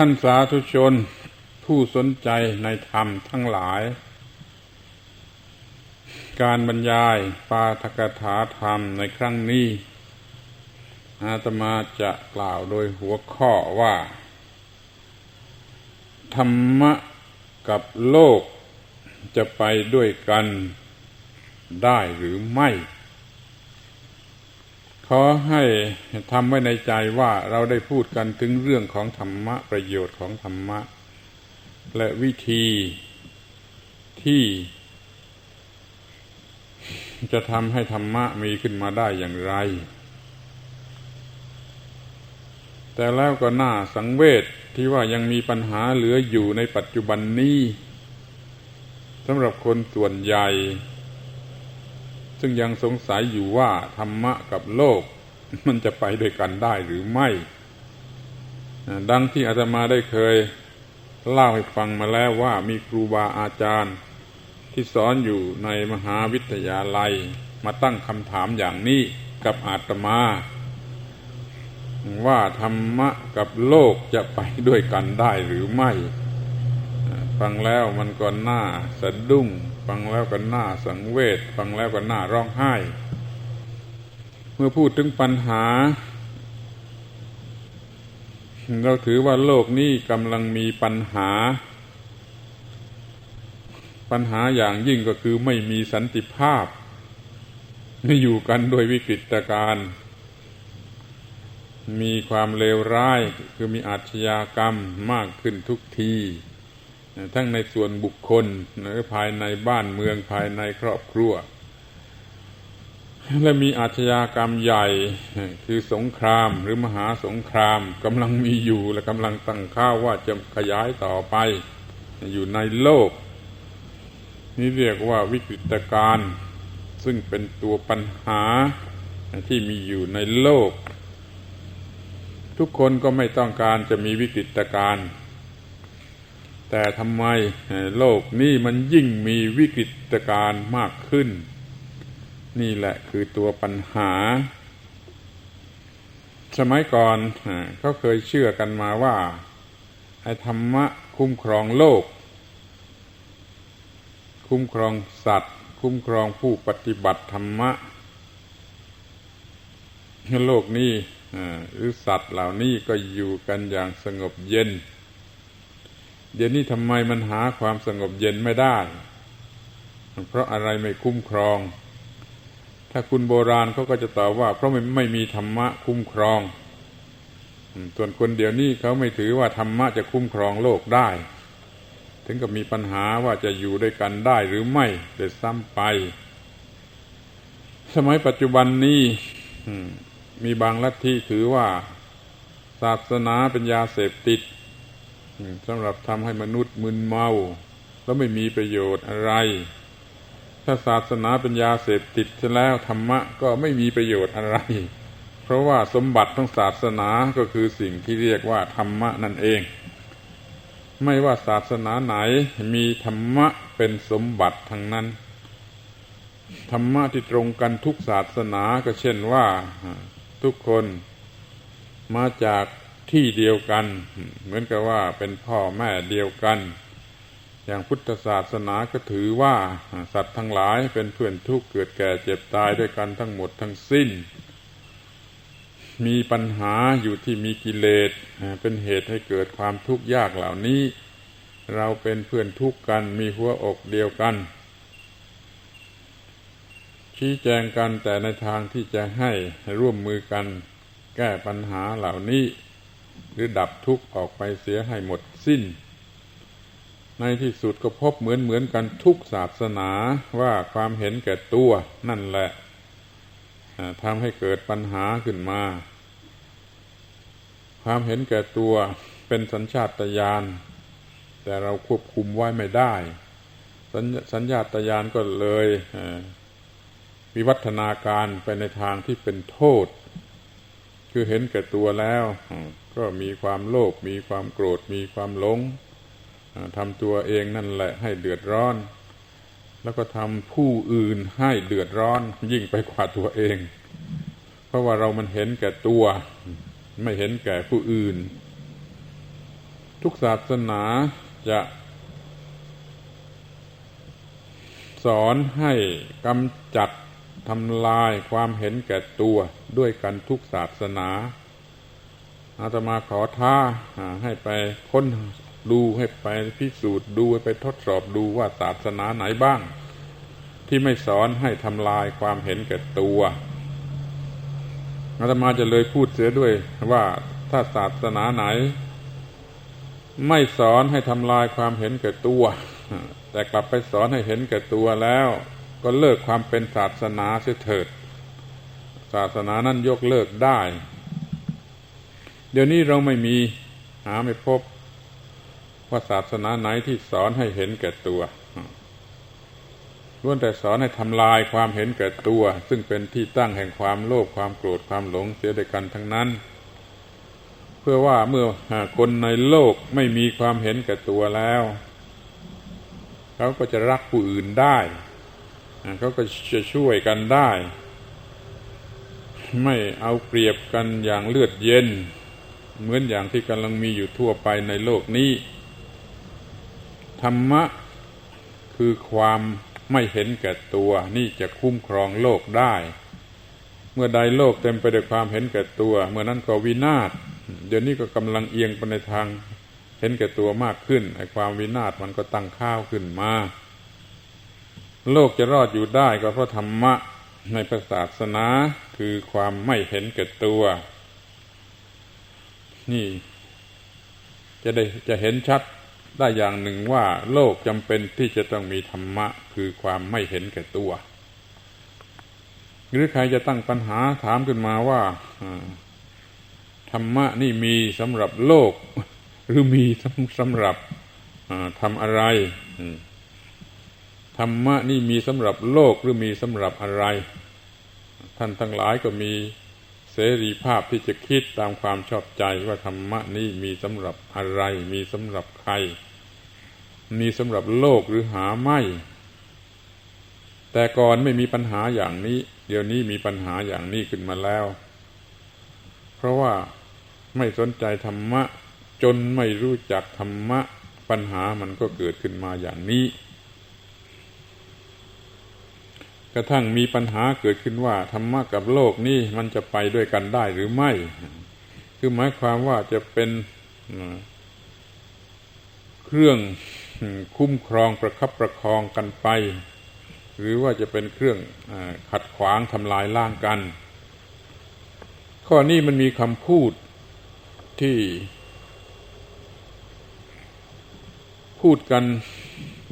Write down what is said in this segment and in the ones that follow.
ท่านสาธุชนผู้สนใจในธรรมทั้งหลาย การบรรยายปาทกถาธรรมในครั้งนี้ อาตมาจะกล่าวโดยหัวข้อว่า ธรรมะกับโลกจะไปด้วยกันได้หรือไม่ ขอให้ทำไว้ในใจว่าเราได้พูดกันถึงเรื่องของธรรมะประโยชน์ของธรรมะ และวิธีที่ จะทำให้ธรรมะมีขึ้นมาได้อย่างไร แต่แล้วก็น่าสังเวชที่ว่ายังมีปัญหาเหลืออยู่ในปัจจุบันนี้สำหรับคนส่วนใหญ่ ซึ่งยังสงสัยอยู่ว่าธรรมะกับโลก มันจะไปด้วยกันได้หรือไม่ ดังที่อาตมาได้เคยเล่าให้ฟังมาแล้วว่ามีครูบาอาจารย์ ที่สอนอยู่ในมหาวิทยาลัย มาตั้งคำถามอย่างนี้กับอาตมา ว่าธรรมะกับโลกจะไปด้วยกันได้หรือไม่ ฟังแล้วมันก็น่าสะดุ้ง ฟังแล้วก็น่าสังเวชฟังแล้วก็น่าร้องไห้ เมื่อพูดถึงปัญหา เราถือว่าโลกนี้กำลังมีปัญหา ปัญหาอย่างยิ่งก็คือไม่มีสันติภาพ อยู่กันโดยวิกฤตการณ์มีความเลวร้ายคือมีอาชญากรรมมากขึ้นทุกที ทั้งในส่วนบุคคลหรือภายในบ้านเมืองภายในครอบครัว และมีอาชญากรรมใหญ่คือสงครามหรือมหาสงครามกำลังมีอยู่และกำลังตั้งข้าวว่าจะขยายต่อไป อยู่ในโลก นี่เรียกว่าวิกฤตการณ์ซึ่งเป็นตัวปัญหาที่มีอยู่ในโลก ทุกคนก็ไม่ต้องการจะมีวิกฤตการณ์ แต่ทำไมโลกนี้มันยิ่งมีวิกฤตการณ์มากขึ้น นี่แหละคือตัวปัญหา สมัยก่อนเขาเคยเชื่อกันมาว่าไอ้ธรรมะคุ้มครองโลก คุ้มครองสัตว์ คุ้มครองผู้ปฏิบัติธรรมะโลกนี้หรือสัตว์เหล่านี้ก็อยู่กันอย่างสงบเย็น เดี๋ยวนี้ทำไมมันหาความสงบเย็นไม่ได้ เพราะอะไรไม่คุ้มครอง ถ้าคุณโบราณเขาก็จะตอบว่า เพราะมันไม่มีธรรมะคุ้มครอง ส่วนคนเดี๋ยวนี้เขาไม่ถือว่าธรรมะจะคุ้มครองโลกได้ ถึงกับมีปัญหาว่าจะอยู่ด้วยกันได้หรือไม่เด็ดซ้ำไป สมัยปัจจุบันนี้มีบางลัทธิถือว่า ศาสนาเป็นยาเสพติด สำหรับทำให้มนุษย์มึนเมา แล้วไม่มีประโยชน์อะไร ถ้าศาสนาเป็นยาเสพติดแล้วธรรมะก็ไม่มีประโยชน์อะไร เพราะว่าสมบัติของศาสนาก็คือสิ่งที่เรียกว่าธรรมะนั่นเอง ไม่ว่าศาสนาไหนมีธรรมะเป็นสมบัติทั้งนั้น ธรรมะที่ตรงกันทุกศาสนาก็เช่นว่าทุกคนมาจาก ที่เดียวกัน เหมือนกับว่าเป็นพ่อแม่เดียวกัน อย่างพุทธศาสนาก็ถือว่าสัตว์ทั้งหลายเป็นเพื่อนทุกข์เกิดแก่เจ็บตายด้วยกันทั้งหมดทั้งสิ้น มีปัญหาอยู่ที่มีกิเลสเป็นเหตุให้เกิดความทุกข์ยากเหล่านี้ เราเป็นเพื่อนทุกข์กันมีหัวอกเดียวกันชี้แจงกันแต่ในทางที่จะให้ร่วมมือกันแก้ปัญหาเหล่านี้ รือดับทุกข์ออกไปเสียให้หมดสิ้น ในที่สุดก็พบเหมือนเหมือนกันทุกศาสนาว่าความเห็นแก่ตัวนั่นแหละทำให้เกิดปัญหาขึ้นมา ความเห็นแก่ตัวเป็นสัญชาตญาณแต่เราควบคุมไว้ไม่ได้ สัญญาตญาณก็เลยวิวัฒนาการไปในทางที่เป็นโทษ คือเห็นแก่ตัวแล้ว ก็มีความโลภมีความโกรธมีความหลงทำตัวเองนั่นแหละให้เดือดร้อน แล้วก็ทำผู้อื่นให้เดือดร้อน ยิ่งไปกว่าตัวเอง เพราะว่าเรามันเห็นแก่ตัว ไม่เห็นแก่ผู้อื่น ทุกศาสนาจะสอนให้กำจัดทำลายความเห็นแก่ตัวด้วยกันทุกศาสนา อาตมาขอท้าให้ไปค้นดูให้ไปพิสูจน์ดูให้ไปทดสอบดูว่าศาสนาไหนบ้าง ที่ไม่สอนให้ทำลายความเห็นแก่ตัวอาตมาจะเลยพูดเสียด้วยว่าถ้าศาสนาไหน ไม่สอนให้ทำลายความเห็นแก่ตัว แต่กลับไปสอนให้เห็นแก่ตัวแล้ว ก็เลิกความเป็นศาสนาเสียเถิด ศาสนานั้นยกเลิกได้ ดี๋ยวนี้เราไม่มีหาไม่พบ ว่าศาสนาไหนที่สอนให้เห็นแก่ตัวล้วนแต่สอนให้ทำลายความเห็นแก่ตัว ซึ่งเป็นที่ตั้งแห่งความโลภความโกรธความหลงเสียด้วยกันทั้งนั้น เพื่อว่าเมื่อคนในโลกไม่มีความเห็นแก่ตัวแล้วเขาก็จะรักผู้อื่นได้เขาก็จะช่วยกันได้ ไม่เอาเปรียบกันอย่างเลือดเย็น เหมือนอย่างที่กำลังมีอยู่ทั่วไปในโลกนี้ ธรรมะคือความไม่เห็นแก่ตัวนี่จะคุ้มครองโลกได้ เมื่อใดโลกเต็มไปด้วยความเห็นแก่ตัว เมื่อนั้นก็วินาศเดี๋ยวนี้ก็กำลังเอียงไปในทางเห็นแก่ตัวมากขึ้นไอ้ความวินาศมันก็ตั้งข้าวขึ้นมา โลกจะรอดอยู่ได้ก็เพราะธรรมะในศาสนาคือความไม่เห็นแก่ตัว นี่ จะได้จะเห็นชัดได้อย่างหนึ่งว่าโลกจำเป็นที่จะต้องมีธรรมะ คือความไม่เห็นแก่ตัว หรือใครจะตั้งปัญหาถามขึ้นมาว่าธรรมะนี่มีสำหรับโลก หรือมีสำหรับทำอะไรธรรมะนี่มีสำหรับโลกหรือมีสำหรับอะไร ท่านทั้งหลายก็มี รีภาพที่จะคิดตามความชอบใจว่าธรรมะนี่มีสำหรับอะไร มีสำหรับใคร มีสำหรับโลกหรือหาไม่ แต่ก่อนไม่มีปัญหาอย่างนี้ เดี๋ยวนี้มีปัญหาอย่างนี้ขึ้นมาแล้ว เพราะว่าไม่สนใจธรรมะ จนไม่รู้จักธรรมะ ปัญหามันก็เกิดขึ้นมาอย่างนี้ กระทั่งมีปัญหาเกิดขึ้นว่าธรรมะกับโลกนี่มันจะไปด้วยกันได้หรือไม่ คือหมายความว่าจะเป็นเครื่องคุ้มครองประคับประคองกันไป หรือว่าจะเป็นเครื่องขัดขวางทำลายล่างกัน ข้อนี้มันมีคำพูดที่พูดกัน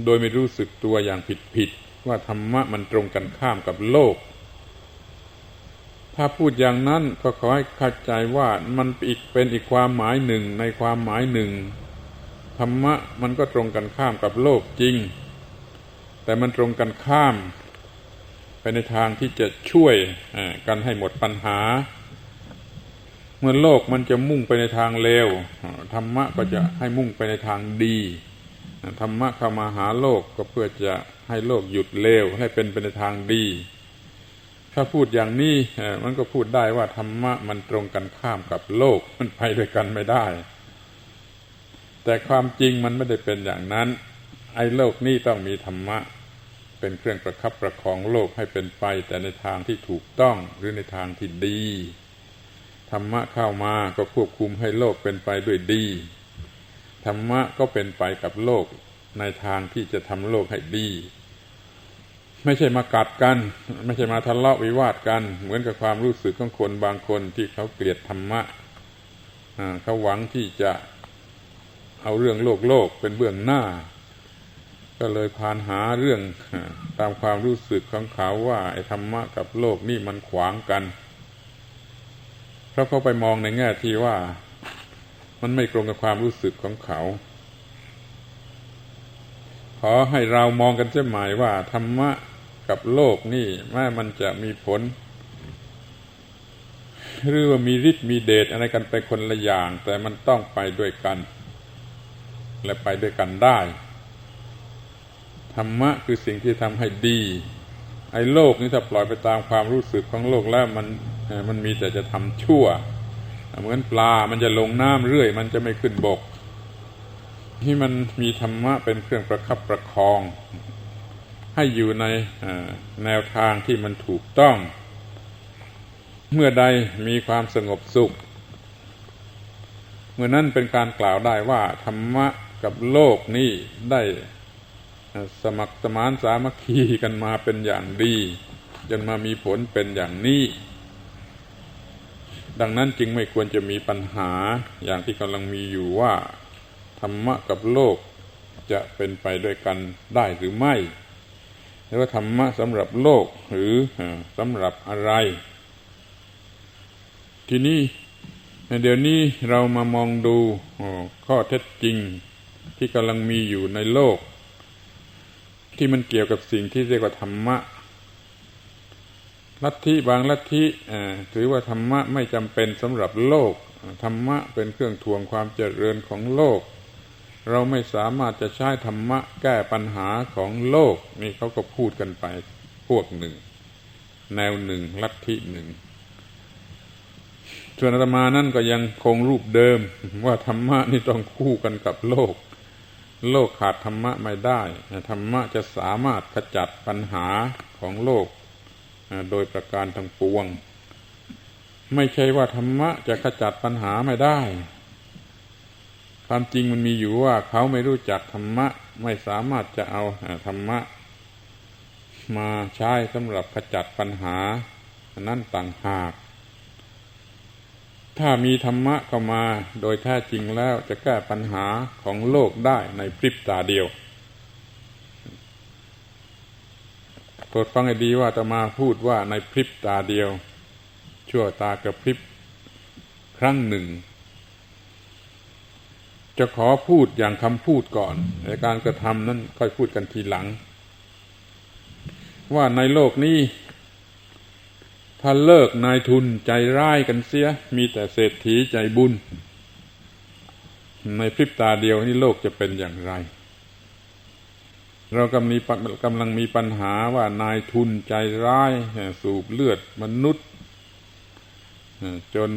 โดยไม่รู้สึกตัวอย่างผิดๆ ว่าธรรมะมันตรงกันข้ามกับโลก ถ้าพูดอย่างนั้นก็ขอให้เข้าใจว่ามันอีกเป็นอีกความหมายหนึ่งในความหมายหนึ่งธรรมะมันก็ตรงกันข้ามกับโลกจริง แต่มันตรงกันข้าม ไปในทางที่จะช่วยกันให้หมดปัญหา เมื่อโลกมันจะมุ่งไปในทางเลวธรรมะก็จะให้มุ่งไปในทางดี ธรรมะเข้ามาหาโลกก็เพื่อจะให้โลกหยุดเลวให้เป็นไปในทางดี ถ้าพูดอย่างนี้มันก็พูดได้ว่าธรรมะมันตรงกันข้ามกับโลกมันไปด้วยกันไม่ได้ แต่ความจริงมันไม่ได้เป็นอย่างนั้น ไอ้โลกนี้ต้องมีธรรมะ เป็นเครื่องประคับประคองโลกให้เป็นไป แต่ในทางที่ถูกต้องหรือในทางที่ดี ธรรมะเข้ามาก็ควบคุมให้โลกเป็นไปด้วยดี ธรรมะก็เป็นไปกับโลกในทางที่จะทำโลกให้ดี ไม่ใช่มากัดกัน ไม่ใช่มาทะเลาะวิวาทกัน เหมือนกับความรู้สึกของคนบางคนที่เขาเกลียดธรรมะเขาหวังที่จะเอาเรื่องโลกโลกเป็นเบื้องหน้า ก็เลยพานหาเรื่องตามความรู้สึกของเขาว่าไอ้ธรรมะกับโลกนี่มันขวางกันเพราะเขาไปมองในแง่ที่ว่า มันไม่ตรงกับความรู้สึกของเขา ขอให้เรามองกันเสียหมายว่าธรรมะกับโลกนี่แม้มันจะมีผล หรือว่ามีฤทธิ์มีเดชอะไรกันไปคนละอย่าง แต่มันต้องไปด้วยกัน และไปด้วยกันได้ ธรรมะคือสิ่งที่ทำให้ดี ไอ้โลกนี้ถ้าปล่อยไปตามความรู้สึกของโลกแล้วมันมันมีแต่จะทำชั่ว เหมือนปลามันจะลงน้ำเรื่อย มันจะไม่ขึ้นบก ที่มันมีธรรมะเป็นเครื่องประคับประคอง ให้อยู่ในแนวทางที่มันถูกต้อง เมื่อใดมีความสงบสุข เมื่อนั้นเป็นการกล่าวได้ว่า ธรรมะกับโลกนี้ได้สมัครสมานสามัคคีกันมาเป็นอย่างดี จนมามีผลเป็นอย่างนี้ ดังนั้นจึงไม่ควรจะมีปัญหาอย่างที่กำลังมีอยู่ว่า ธรรมะกับโลกจะเป็นไปด้วยกันได้หรือไม่หรือว่าธรรมะสำหรับโลกหรือสำหรับอะไร ทีนี้เดี๋ยวนี้เรามามองดูข้อเท็จจริงที่กำลังมีอยู่ในโลก ที่มันเกี่ยวกับสิ่งที่เรียกว่าธรรมะ ลัทธิบางลัทธิถือว่าธรรมะไม่จำเป็นสำหรับโลก ธรรมะเป็นเครื่องทวงความเจริญของโลก เราไม่สามารถจะใช้ธรรมะแก้ปัญหาของโลก นี่เขาก็พูดกันไปพวกหนึ่ง แนวหนึ่งลัทธิหนึ่งส่วนอาตมานั่นก็ยังคงรูปเดิม ว่าธรรมะนี่ต้องคู่กันกับโลก โลกขาดธรรมะไม่ได้ธรรมะจะสามารถขจัดปัญหาของโลก โดยประการทั้งปวง ไม่ใช่ว่าธรรมะจะขจัดปัญหาไม่ได้ ความจริงมันมีอยู่ว่าเขาไม่รู้จักธรรมะ ไม่สามารถจะเอาธรรมะ มาใช้สำหรับขจัดปัญหานั่นต่างหากถ้ามีธรรมะเข้ามาโดยแท้จริงแล้วจะแก้ปัญหาของโลกได้ในพริบตาเดียวโป รดฟังให้ดีว่าจะมาพูดว่าในพริบตาเดียว ชั่วตากระพริบครั้งหนึ่ง จะขอพูดอย่างคำพูดก่อนในการกระทำนั้นค่อยพูดกันทีหลัง ว่าในโลกนี้ถ้าเลิกนายทุนใจร้ายกันเสีย มีแต่เศรษฐีใจบุญ ในพริบตาเดียวนี่โลกจะเป็นอย่างไร เรากำลังมีกำลังมีปัญหาว่านายทุนใจร้ายสูบเลือดมนุษย์จน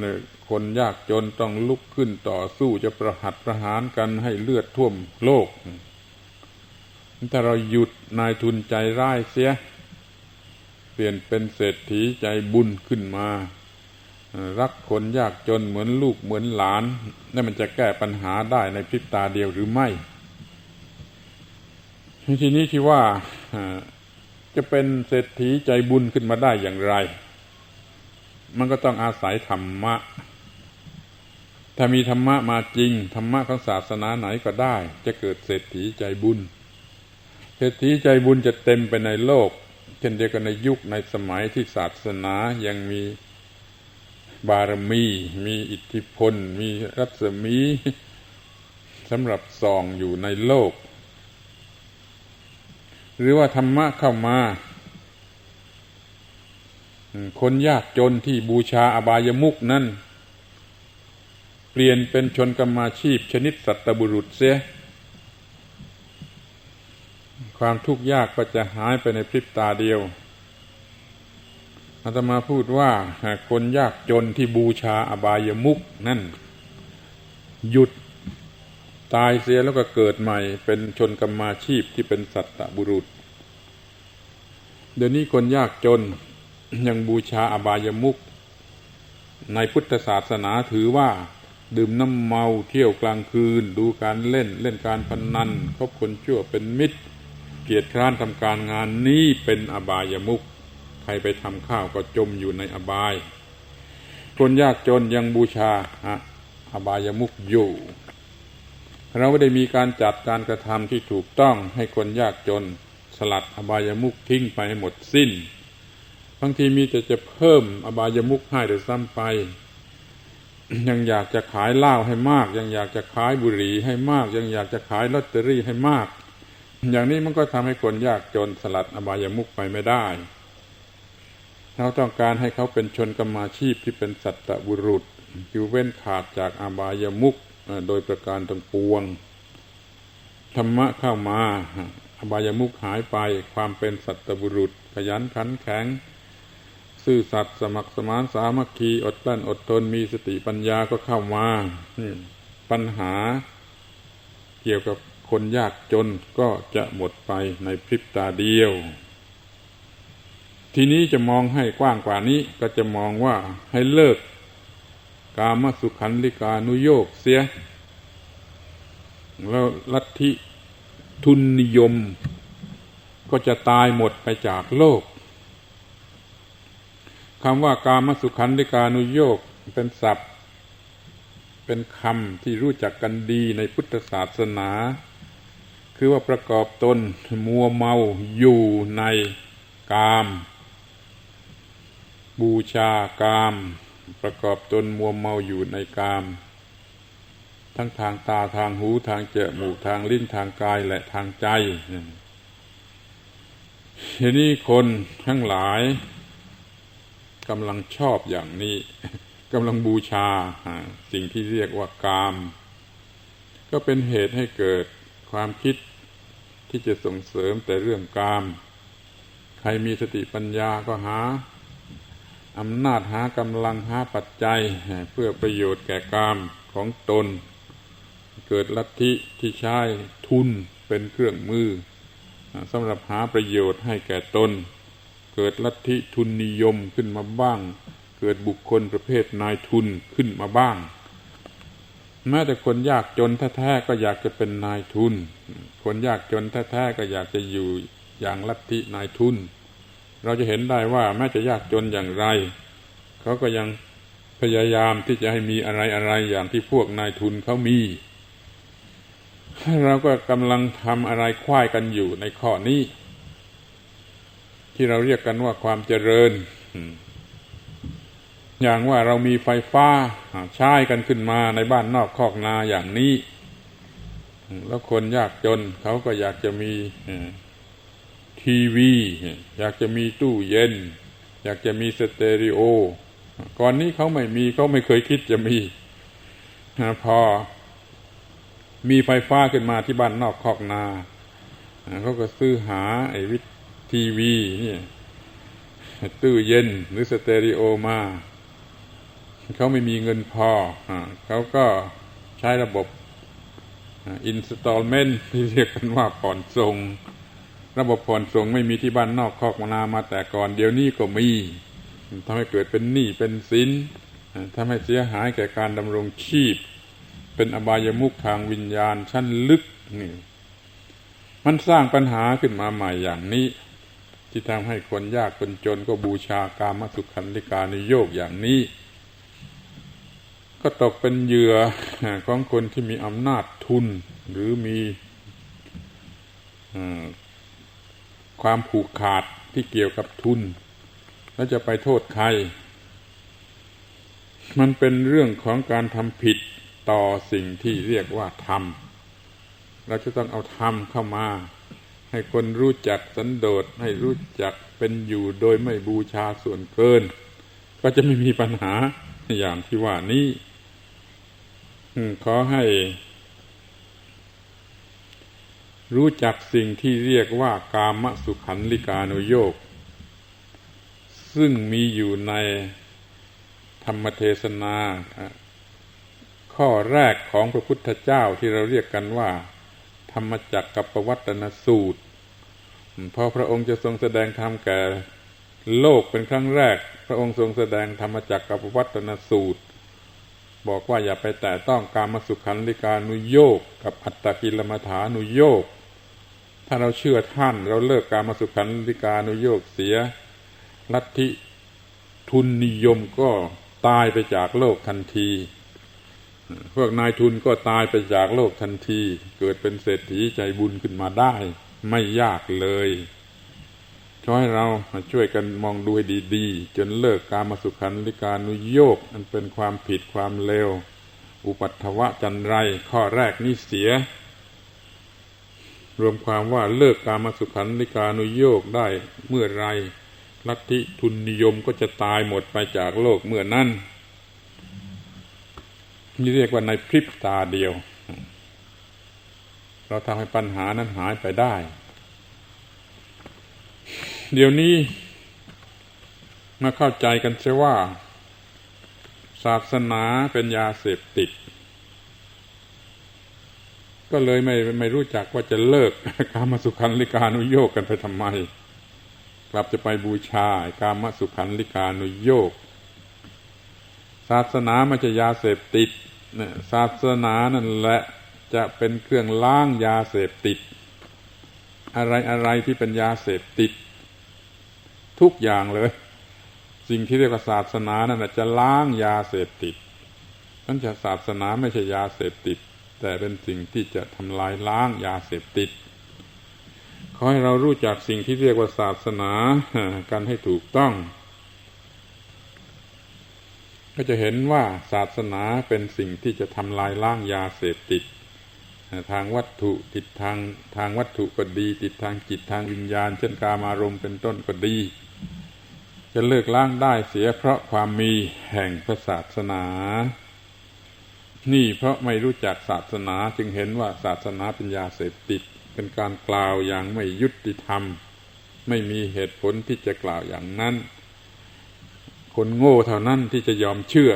คนยากจนต้องลุกขึ้นต่อสู้จะประหัตประหารกันให้เลือดท่วมโลก ถ้าเราหยุดนายทุนใจร้ายเสีย เปลี่ยนเป็นเศรษฐีใจบุญขึ้นมา รักคนยากจนเหมือนลูกเหมือนหลานนั่นมันจะแก้ปัญหาได้ในพริบตาเดียวหรือไม่ ทีนี้ที่ว่าจะเป็นเศรษฐีใจบุญขึ้นมาได้อย่างไร มันก็ต้องอาศัยธรรมะ ถ้ามีธรรมะมาจริง ธรรมะของศาสนาไหนก็ได้ จะเกิดเศรษฐีใจบุญ เศรษฐีใจบุญจะเต็มไปในโลก เช่นเดียวกันในยุคในสมัยที่ศาสนายังมีบารมี มีอิทธิพล มีรัศมีสำหรับส่องอยู่ในโลก หรือว่าธรรมะเข้ามา คนยากจนที่บูชาอบายมุกนั่นเปลี่ยนเป็นชนกรรมาชีพชนิดสัตบุรุษเสีย ความทุกข์ยากก็จะหายไปในพริบตาเดียวอาตมาพูดว่าคนยากจนที่บูชาอบายมุกนั่น หยุด ตายเสียแล้วก็เกิดใหม่เป็นชนกรรมาชีพที่เป็นสัตตบุรุษ เดี๋ยวนี้คนยากจนยังบูชาอบายมุกในพุทธศาสนาถือว่าดื่มน้ำเมาเที่ยวกลางคืน ดูการเล่นเล่นการพนนันคบคนชั่วเป็นมิตร เกียรติคร้านทำการงานนี้เป็นอบายมุกใครไปทำข้าวก็จมอยู่ในอบาย คนยากจนยังบูชาอบายมุกอยู่ เราไม่ได้มีการจัดการกระทำที่ถูกต้องให้คนยากจน สลัดอบายามุกทิ้งไปหหมดสิ้น บางทีมีแต่จะเพิ่มอบายามุกให้แต่ซ้ำไป ยังอยากจะขายเหล้าให้มาก ยังอยากจะขายบุหรี่ให้มาก ยังอยากจะขายลอตเตอรี่ให้มาก อย่างนี้มันก็ทำให้คนยากจนสลัดอบายามุกไปไม่ได้เราต้องการให้เขาเป็นชนกรรมาชีพที่เป็นสัตบุรุษอยู่เว้นขาดจากอบายามุก โดยประการทั้งปวง ธรรมะเข้ามาอบายมุขหายไปความเป็นสัตบุรุษ ขยันขันแข็ง ซื่อสัตย์สมัครสมานสามัคคีอดกลั้นอดทนมีสติปัญญาก็เข้ามาปัญหาเกี่ยวกับคนยากจนก็จะหมดไปในพริบตาเดียว ทีนี้จะมองให้กว้างกว่านี้ก็จะมองว่าให้เลิก กามสุขันลิกานุโยกเสีย แล้วลัทธิทุนนิยม ก็จะตายหมดไปจากโลกคำว่ากามสุขันลิกานุโยกเป็นศัพท์ เป็นคำที่รู้จักกันดีในพุทธศาสนา คือว่าประกอบตนมัวเมาอยู่ในกาม บูชากาม ประกอบตนมัวเมาอยู่ในกาม ทั้งทางตาทางหูทางเจมูกทางลิ้นทางกายและทางใจทีนี้คนทั้งหลายกำลังชอบอย่างนี้กำลังบูชาสิ่งที่เรียกว่ากาม ก็เป็นเหตุให้เกิดความคิดที่จะส่งเสริมแต่เรื่องกาม ใครมีสติปัญญาก็หา อำนาจหากำลังหาปัจจัย เพื่อประโยชน์แก่กามของตน เกิดลัทธิที่ใช้ทุนเป็นเครื่องมือสำหรับหาประโยชน์ให้แก่ตน เกิดลัทธิทุนนิยมขึ้นมาบ้าง เกิดบุคคลประเภทนายทุนขึ้นมาบ้าง แม้แต่คนยากจนแท้ๆก็อยากจะเป็นนายทุน คนยากจนแท้ๆก็อยากจะอยู่อย่างลัทธินายทุน เราจะเห็นได้ว่าแม้จะยากจนอย่างไร เขาก็ยังพยายามที่จะให้มีอะไรอะไรอย่างที่พวกนายทุนเขามี เราก็กำลังทำอะไรควายกันอยู่ในข้อนี้ ที่เราเรียกกันว่าความเจริญ อย่างว่าเรามีไฟฟ้าใช้กันขึ้นมาในบ้านนอกคอกนาอย่างนี้ แล้วคนยากจนเขาก็อยากจะมี ทีวี อยากจะมีตู้เย็น อยากจะมีสเตอริโอ ก่อนนี้เขาไม่มีเขาไม่เคยคิดจะมี พอ มีไฟฟ้าขึ้นมาที่บ้านนอกคอกนาเขาก็ซื้อหาไอ้วิทีวีนี่ตู้เย็นหรือสเตอริโอมา เขาไม่มีเงินพอเขาก็ใช้ระบบอินสตอลเมนต์ที่เรียกกันว่าผ่อนส่ง ระบบผ่อนส่งไม่มีที่บ้านนอกคอกมนามาแต่ก่อน เดี๋ยวนี้ก็มีทำให้เกิดเป็นหนี้เป็นสินทำให้เสียหายแก่การดำรงชีพ เป็นอบายมุขทางวิญญาณชั้นลึกนี่มันสร้างปัญหาขึ้นมาใหม่อย่างนี้ ที่ทำให้คนยากคนจนก็บูชาการมสุขันธิกาในโยกอย่างนี้ ก็ตกเป็นเหยื่อของคนที่มีอำนาจทุนหรือมี ความผูกขาดที่เกี่ยวกับทุน แล้วจะไปโทษใคร มันเป็นเรื่องของการทำผิดต่อสิ่งที่เรียกว่าธรรม เราจะต้องเอาธรรมเข้ามา ให้คนรู้จักสันโดษให้รู้จักเป็นอยู่โดยไม่บูชาส่วนเกิน ก็จะไม่มีปัญหาอย่างที่ว่านี้ขอให้ รู้จักสิ่งที่เรียกว่ากามสุขันลิกานุโยกซึ่งมีอยู่ในธรรมเทศนา ข้อแรกของพระพุทธเจ้าที่เราเรียกกันว่า ธรรมจักกับประวัตนสูตร พอพระองค์จะทรงแสดงธรรมแก่โลกเป็นครั้งแรก พระองค์ทรงแสดงธรรมจักกับประวัตนสูตร บอกว่าอย่าไปแตะต้องการมาสุขันลิกานุโยกกับอัตตกิลมัฐานุโยก ถ้าเราเชื่อท่าน เราเลิกการมาสุขันลิกานุโยกเสียลัทธิทุนนิยมก็ตายไปจากโลกทันที พวกนายทุนก็ตายไปจากโลกทันที เกิดเป็นเศรษฐีใจบุญขึ้นมาได้ ไม่ยากเลยช่วยเรามาช่วยกันมองดูให้ดีๆ จนเลิกการมาสุขันลิกานุโยกมันเป็นความผิดความเลวอุปัตถวะจันไรข้อแรกนี่เสีย รวมความว่าเลิกการมาสุขันลิกานุโยกได้เมื่อไรลัทธิทุนนิยมก็จะตายหมดไปจากโลกเมื่อนั้นนี่เรียกว่าในพริบตาเดียว เราทำให้ปัญหานั้นหายไปได้ เดี๋ยวนี้มาเข้าใจกันเสียว่า ศาสนาเป็นยาเสพติด ก็เลยไม่ไม่รู้จักว่าจะเลิกการมสุขันลิกานุโยกกันไปทำไม กลับจะไปบูชาการมสุขันลิกานุโยก ศาสนาไม่ใช่ยาเสพติดศาสนานั่นแหละจะเป็นเครื่องล้างยาเสพติด อะไรอะไรที่เป็นยาเสพติด ทุกอย่างเลย สิ่งที่เรียกว่าศาสนานั่นจะล้างยาเสพติดนั่นจะศาสนาไม่ใช่ยาเสพติด แต่เป็นสิ่งที่จะทำลายล้างยาเสพติด ขอให้เรารู้จักสิ่งที่เรียกว่าศาสนากันให้ถูกต้อง ก็จะเห็นว่าศาสนาเป็นสิ่งที่จะทำลายล้างยาเสพติด ทางวัตถุติดทางทางวัตถุก็ดี ติดทางจิตทางวิญญาณ เช่นกามารมณ์เป็นต้นก็ดี จะเลิกล้างได้เสียเพราะความมีแห่งพระศาสนา นี่เพราะไม่รู้จักศาสนาจึงเห็นว่าศาสนาเป็นยาเสพติด เป็นการกล่าวอย่างไม่ยุติธรรม ไม่มีเหตุผลที่จะกล่าวอย่างนั้น คนโง่เท่านั้นที่จะยอมเชื่อ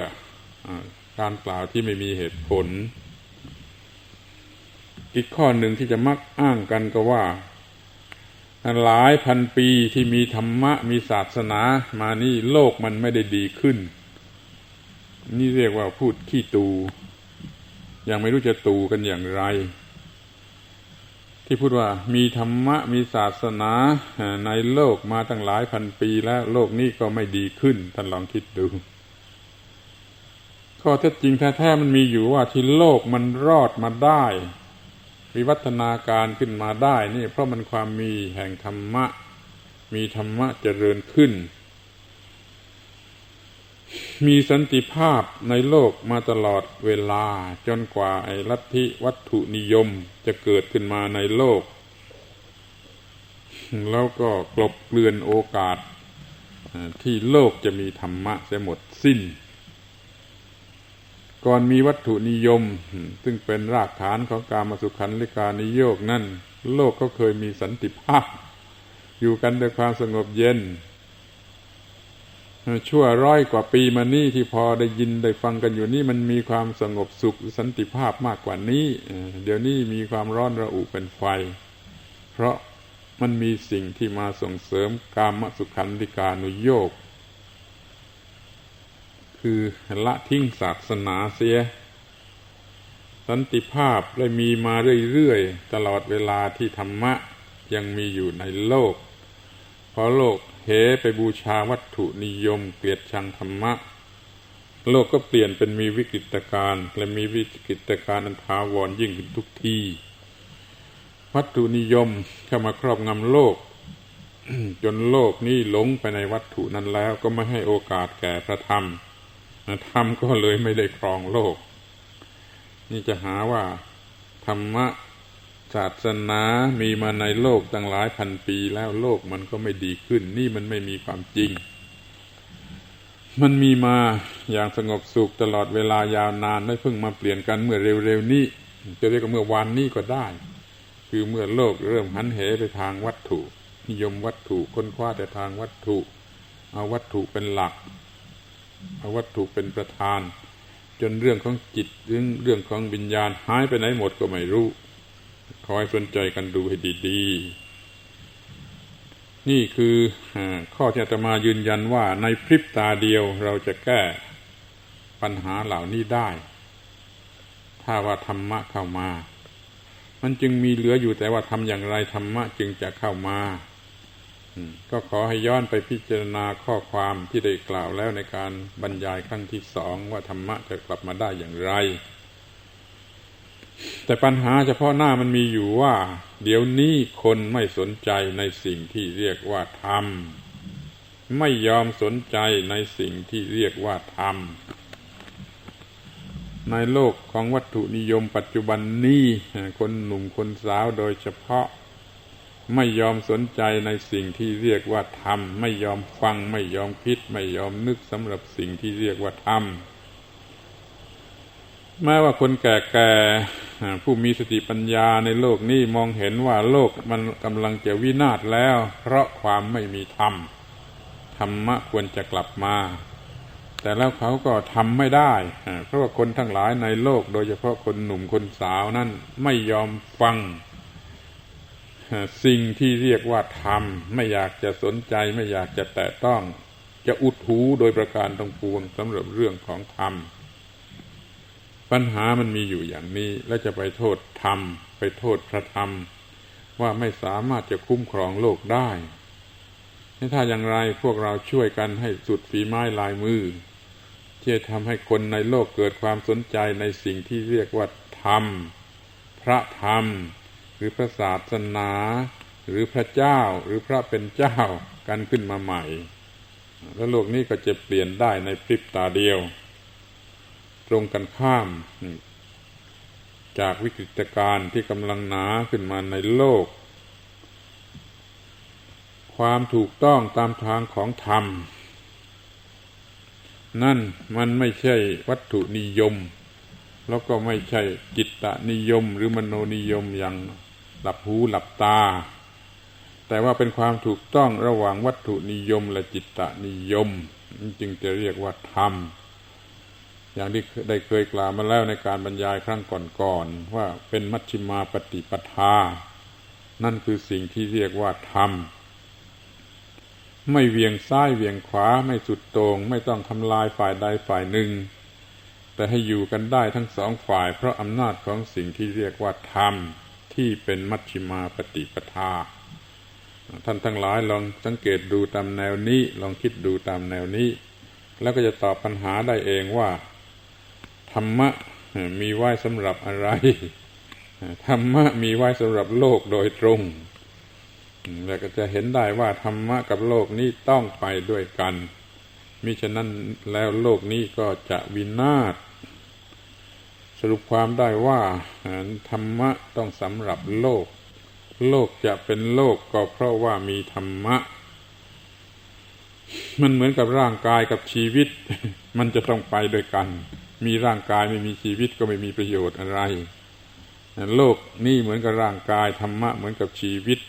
อการกล่าวที่ไม่มีเหตุผล อีกข้อหนึ่งที่จะมักอ้างกันก็ว่าหลายพันปีที่มีธรรมะมีศาสนามานี่โลกมันไม่ได้ดีขึ้น นี่เรียกว่าพูดขี้ตู ยังไม่รู้จะตูกันอย่างไร ที่พูดว่ามีธรรมะมีศาสนาในโลกมาตั้งหลายพันปีแล้วโลกนี้ก็ไม่ดีขึ้น ท่านลองคิดดูข้อเท็จจริงแท้ๆมันมีอยู่ว่าที่โลกมันรอดมาได้วิวัฒนาการขึ้นมาได้นี่เพราะมันความมีแห่งธรรมะ มีธรรมะเจริญขึ้น มีสันติภาพในโลกมาตลอดเวลาจนกว่าไอ้ลัทธิวัตถุนิยมจะเกิดขึ้นมาในโลก แล้วก็กลบเกลื่อนโอกาสที่โลกจะมีธรรมะเสียหมดสิ้น ก่อนมีวัตถุนิยม ซึ่งเป็นรากฐานของการมาสุขันลิกานิโยกนั่น โลกก็เคยมีสันติภาพ อยู่กันด้วยความสงบเย็น ชั่วร้อยกว่าปีมานี่ที่พอได้ยินได้ฟังกันอยู่นี่มันมีความสงบสุขสันติภาพมากกว่านี้ เดี๋ยวนี้มีความร้อนระอุเป็นไฟ เพราะมันมีสิ่งที่มาส่งเสริมกามสุขันธิกานุโยกคือละทิ้งศาสนาเสีย สันติภาพได้มีมาเรื่อยๆ ตลอดเวลาที่ธรรมะยังมีอยู่ในโลก เพอโลก เหไปบูชาวัตถุนิยม เกลียดชังธรรมะ โลกก็เปลี่ยนเป็นมีวิกฤตการณ์และมีวิกฤตการณ์อันทาวรยิ่งขึ้นทุกทีวัตถุนิยมเข้ามาครอบงำโลก จนโลกนี้หลงไปในวัตถุนั้นแล้วก็ไม่ให้โอกาสแก่พระธรรมธรรมก็เลยไม่ได้ครองโลก นี่จะหาว่าธรรมะ ศาสนามีมาในโลกตั้งหลายพันปีแล้วโลกมันก็ไม่ดีขึ้น นี่มันไม่มีความจริง มันมีมาอย่างสงบสุขตลอดเวลายาวนานไม่เพิ่งมาเปลี่ยนกันเมื่อเร็วๆนี้จะเรียกว่าเมื่อวานนี้ก็ได้ คือเมื่อโลกเริ่มหันเหไปทางวัตถุ นิยมวัตถุค้นคว้าแต่ทางวัตถุ เอาวัตถุเป็นหลัก เอาวัตถุเป็นประธาน จนเรื่องของจิตเรื่องเรื่องของวิญญาณหายไปไหนหมดก็ไม่รู้ ขอให้สนใจกันดูให้ดีๆ นี่คือข้อที่อาตมายืนยันว่าในพริบตาเดียวเราจะแก้ปัญหาเหล่านี้ได้ ถ้าว่าธรรมะเข้ามา มันจึงมีเหลืออยู่แต่ว่าทำอย่างไรธรรมะจึงจะเข้ามาก็ขอให้ย้อนไปพิจารณาข้อความที่ได้กล่าวแล้วในการบรรยายครั้งที่สองว่าธรรมะจะกลับมาได้อย่างไร แต่ปัญหาเฉพาะหน้ามันมีอยู่ว่า เดี๋ยวนี้คนไม่สนใจในสิ่งที่เรียกว่าธรรม ไม่ยอมสนใจในสิ่งที่เรียกว่าธรรม ในโลกของวัตถุนิยมปัจจุบันนี้คนหนุ่มคนสาวโดยเฉพาะ ไม่ยอมสนใจในสิ่งที่เรียกว่าธรรม ไม่ยอมฟังไม่ยอมคิด ไม่ยอมนึกสำหรับสิ่งที่เรียกว่าธรรม แม้ว่าคนแก่ๆผู้มีสติปัญญาในโลกนี้มองเห็นว่าโลกมันกำลังจะวินาศแล้ว เพราะความไม่มีธรรม ธรรมะควรจะกลับมา แต่แล้วเขาก็ทำไม่ได้ เพราะว่าคนทั้งหลายในโลก โดยเฉพาะคนหนุ่มคนสาวนั้นไม่ยอมฟัง สิ่งที่เรียกว่าธรรม ไม่อยากจะสนใจไม่อยากจะแตะต้อง จะอุดหูโดยประการทั้งปวงสำหรับเรื่องของธรรม ปัญหามันมีอยู่อย่างนี้ และจะไปโทษธรรม ไปโทษพระธรรม ว่าไม่สามารถจะคุ้มครองโลกได้ถ้าอย่างไรพวกเราช่วยกันให้สุดฝีไม้ลายมือ ที่จะทำให้คนในโลกเกิดความสนใจในสิ่งที่เรียกว่าธรรม พระธรรม หรือพระศาสนา หรือพระเจ้าหรือพระเป็นเจ้ากันขึ้นมาใหม่ แล้วโลกนี้ก็จะเปลี่ยนได้ในพริบตาเดียว ตรงกันข้าม จากวิกฤตการณ์ที่กำลังหนาขึ้นมาในโลก ความถูกต้องตามทางของธรรม นั่นมันไม่ใช่วัตถุนิยม แล้วก็ไม่ใช่จิตตนิยมหรือมโนนิยมอย่างหลับหูหลับตา แต่ว่าเป็นความถูกต้องระหว่างวัตถุนิยมและจิตตนิยม จึงจะเรียกว่าธรรม อย่างที่ได้เคยกล่าวมาแล้วในการบรรยายครั้งก่อนๆว่าเป็นมัชฌิมาปฏิปทา นั่นคือสิ่งที่เรียกว่าธรรม ไม่เวียงซ้ายเวียงขวาไม่สุดโตง่งไม่ต้องทำลายฝ่ายใดฝ่ายหนึ่ง แต่ให้อยู่กันได้ทั้งสองฝ่าย เพราะอำนาจของสิ่งที่เรียกว่าธรรม ที่เป็นมัชฌิมาปฏิปทา ท่านทั้งหลายลองสังเกตดูตามแนวนี้ลองคิดดูตามแนวนี้ แล้วก็จะตอบปัญหาได้เองว่า ธรรมะมีไว้สำหรับอะไร ธรรมะมีไว้สำหรับโลกโดยตรงแล้วก็จะเห็นได้ว่าธรรมะกับโลกนี้ต้องไปด้วยกันมิฉะนั้นแล้วโลกนี้ก็จะวินาศสรุปความได้ว่าธรรมะต้องสำหรับโลก โลกจะเป็นโลกก็เพราะว่ามีธรรมะ มันเหมือนกับร่างกายกับชีวิต มันจะต้องไปด้วยกัน มีร่างกายไม่มีชีวิตก็ไม่มีประโยชน์อะไร โลกนี่เหมือนกับร่างกายธรรมะเหมือนกับชีวิต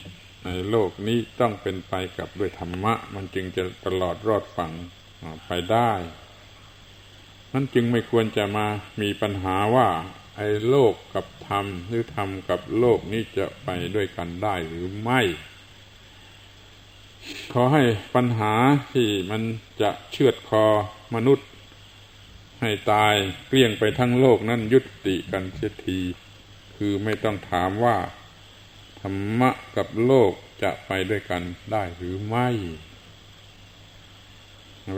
ในโลกนี้ต้องเป็นไปกับด้วยธรรมะ มันจึงจะตลอดรอดฝั่งไปได้นั่นจึงไม่ควรจะมามีปัญหาว่าไอ้โลกกับธรรมหรือธรรมกับโลกนี้จะไปด้วยกันได้หรือไม่ ขอให้ปัญหาที่มันจะเชือดคอมนุษย์ ให้ตายเกลี้ยงไปทั้งโลกนั้นยุติกันเสียที คือไม่ต้องถามว่า ธรรมะกับโลกจะไปด้วยกันได้หรือไม่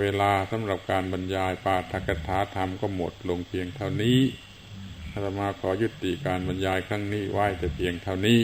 เวลาสำหรับการบรรยายปาฐกถาธรรมก็หมดลงเพียงเท่านี้อาตมาขอยุติการบรรยายครั้งนี้ไว้แต่เพียงเท่านี้